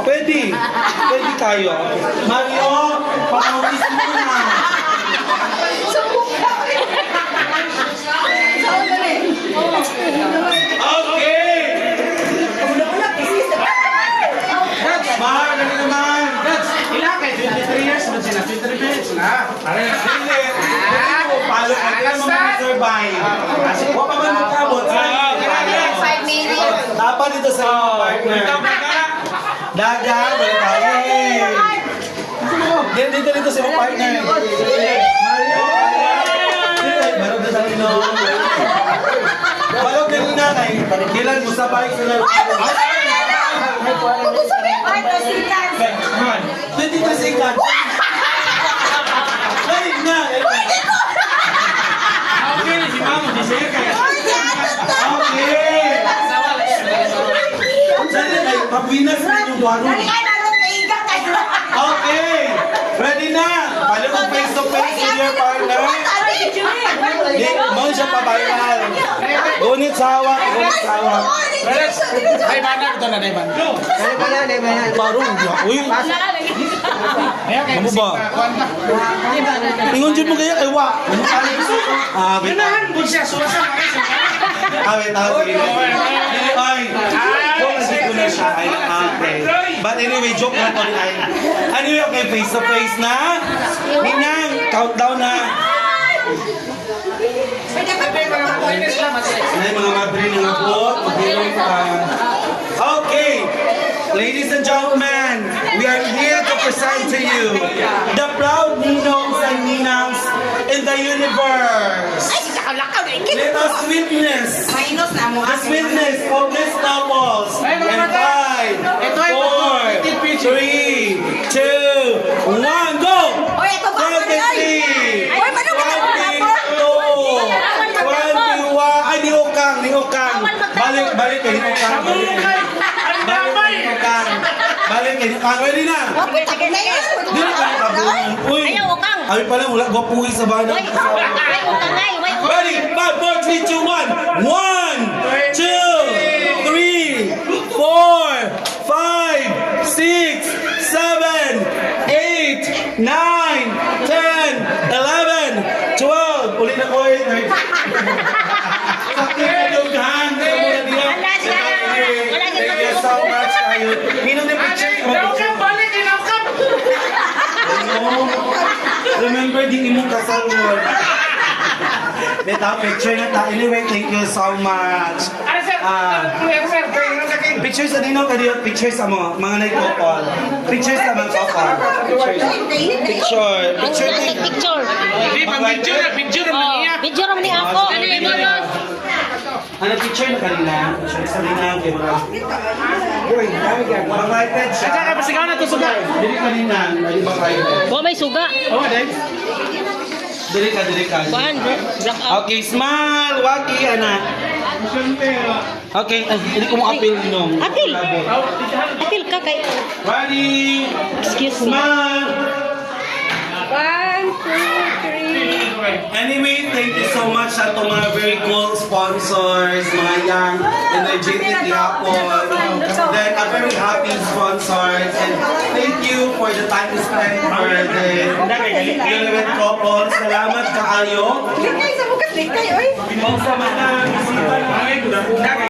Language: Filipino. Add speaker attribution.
Speaker 1: Pwede. Pwede tayo. Mario, pang-autis mo na. Okay! Mahal na naman.
Speaker 2: Ilan kay 23 years na sila, 23 minutes na.
Speaker 1: Hindi. Ito, palo ka. Kaya mo mag-survive. Huwag pa man magkabot.
Speaker 3: Five minutes.
Speaker 1: Dapat dito sa iyong partner. Daga, wala tayo. Dito, dito, dito iyong partner. Mario, Meron na tayo no. Balog na nila kay Kailan mo sa bike sila. Man, 23 seconds. Ay, na.
Speaker 2: Okay, si Mamo, si Sir kaya.
Speaker 1: Okay. Sana kay Papinas na yung duwaro. Okay. Ready na. Palo kong face to face with your partner. Di, mo siya pa-viral. Gunit sa hawak, gunit sa hawak.
Speaker 2: Ay, banag ito na, day banag.
Speaker 1: Parang, uy,
Speaker 2: Ayan, kay
Speaker 1: Ano ba? Ingon dyan mo kaya kay Wa. Ah, wait.
Speaker 2: Ganahan po siya, suwasa mga isa.
Speaker 1: Ah, wait, ah, sige. Ay, ko na siya, ah, okay. But anyway, joke na to ni Ay. Anyway, okay, face to face na. Ninang, countdown na. Ay, mga madre ng abot. Okay, ladies and gentlemen, we are here to present to you the proud ninongs and ninangs in the universe. Let us witness the sweetness of these couples. Mahukay! Ang kayo. Kang, ready na! Wapit ako na yan! Hindi na kayo kabungan. Uy!
Speaker 3: Ayaw!
Speaker 1: Ay pala, wala guwapuhi sa bahay ng
Speaker 3: kasama.
Speaker 1: Ready? 5, 4, 3, 2, 1! 1, 2, 3, 4, 5,
Speaker 3: 6, 7, 8, 9,
Speaker 1: Thank you so much kayo. Minum na picture ko.
Speaker 2: Inaukap, balik, inaukap.
Speaker 1: Remember din imong kasal mo. Beta picture na ta. Anyway, thank you so much.
Speaker 2: Ano, sir? Ano? Kayo na.
Speaker 1: Pictures sa dino kadiyo, pictures sa mo, mga nagkopol. Pictures sa mga couple. Pictures. Picture. Picture
Speaker 3: Wala
Speaker 1: din.
Speaker 3: siya picture. Ano
Speaker 1: picture na kanina? Picture sa dino kay mga. Uy, dami ka. Mga siya.
Speaker 2: Asa ka, pasigaw na to, suga.
Speaker 1: Dili kanina, dili ba kayo?
Speaker 3: Wa may suga.
Speaker 2: Oh, day.
Speaker 1: Dili ka, dili ka.
Speaker 3: Kuan, black out.
Speaker 1: Okay, smile, waki, anak. Okay, ay, hindi ko mo appeal nung.
Speaker 3: Appeal? Apil ka kay...
Speaker 1: Ready?
Speaker 3: Excuse me.
Speaker 1: Smile.
Speaker 3: Three.
Speaker 1: Anyway, thank you so much sa itong mga very cool sponsors, mga young, energetic yapon. Then, a very happy sponsors. And thank you for the time you spent for the United couple. Salamat kaayo. Kung sa mga isipan